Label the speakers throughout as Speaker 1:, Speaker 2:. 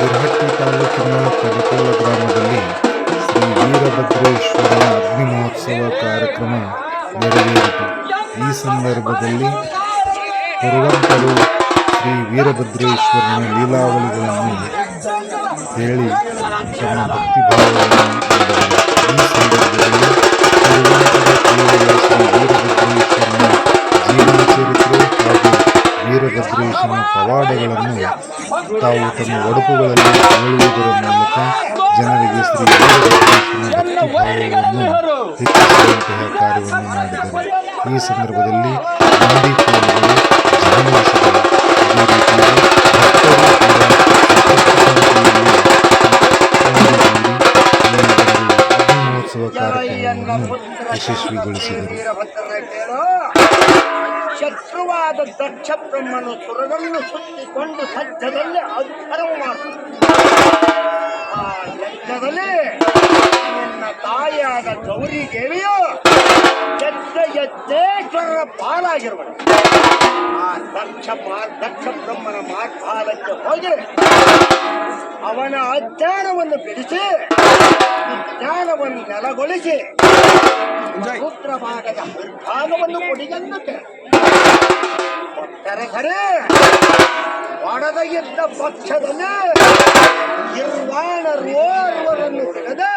Speaker 1: ಸಿರಹಟ್ಟಿ ತಾಲೂಕಿನ ಕಡಕೋಳ ಗ್ರಾಮದಲ್ಲಿ ಶ್ರೀ ವೀರಭದ್ರೇಶ್ವರನ ಅಗ್ನಿ ಮಹೋತ್ಸವ ಕಾರ್ಯಕ್ರಮ ನೆರವೇರಿತು. ಈ ಸಂದರ್ಭದಲ್ಲಿ ಬರುವಂತರು ಶ್ರೀ ವೀರಭದ್ರೇಶ್ವರನ ಲೀಲಾವಳಿಗಳನ್ನು ಹೇಳಿ, ತಮ್ಮ ಭಕ್ತಿಭಾವವನ್ನು ಈ ಸಂದರ್ಭದಲ್ಲಿ ವೀರಭದ್ರೇಶನ ಪವಾಡಗಳನ್ನು ತಾವು ತಮ್ಮ ಒಡಪುಗಳಲ್ಲಿ ಹೇಳುವುದರ ಮೂಲಕ ಜನರಿಗೆ ಶ್ರೀ ವೀರಭದ್ರೇಶನ ಭಕ್ತಿಭಾವವನ್ನು ಹೆಚ್ಚಿಸುವಂತಹ ಕಾರ್ಯವನ್ನು ಮಾಡಿದರು ಈ ಸಂದರ್ಭದಲ್ಲಿ ಮಂದಿ ಕೋಲುಗಳು ಭಕ್ತರು ಮಹೋತ್ಸವ ಕಾರ್ಯಕ್ರಮವನ್ನು ಯಶಸ್ವಿಗೊಳಿಸಿದರು
Speaker 2: ಶತ್ರುವಾದ ದಕ್ಷ ಬ್ರಹ್ಮನು ಸುರರನ್ನು ಸುತ್ತಿಕೊಂಡು ಸಜ್ಜದಲ್ಲಿ ಅದ್ಭುತವು ಮಾಡ್ತಾನೆ ಆ ನಿನ್ನ ತಾಯಿಯಾದ ಗೌರಿ ದೇವಿಯು ಎದ್ದೇಶ್ವರರ ಪಾಲಾಗಿರುವಳು. ಆ ದಕ್ಷ ಮಾರ್ ದಕ್ಷ ಬ್ರಹ್ಮನ ಮಾರ್ಪಾಲಕ್ಕೆ ಹೋಗಿ ಅವನ ಅಜ್ಞಾನವನ್ನು ಬಿಡಿಸಿ ಜ್ಞಾನವನ್ನು ನೆಲಗೊಳಿಸಿ ಸೂತ್ರ ಭಾಗದ ಭಾಗವನ್ನು ಕೊಡಿಗಂದರೆ ಕೊಟ್ಟರೆ ಸರಿ ಒಡದ ಇದ್ದ ಪಕ್ಷದಲ್ಲಿ ನಿರ್ವಾಣರೋರ್ವರನ್ನು ಹಿಡಿದು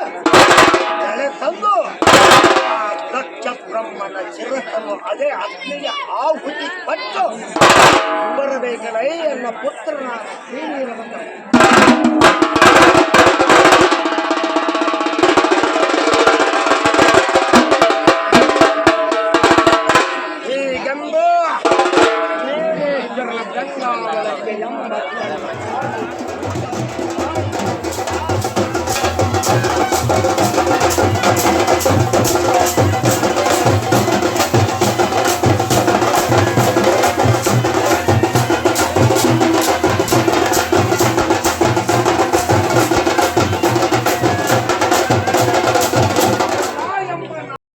Speaker 2: ತಲೆ ತಂದು ಆ ದಕ್ಷ ಬ್ರಹ್ಮನ ಚಿರಸನ್ನು ಅದೇ ಅಗ್ನಿಗೆ ಆಹುತಿ ಪಟ್ಟು ಬರಬೇಕಲೈ ಎನ್ನ ಪುತ್ರನ Yang.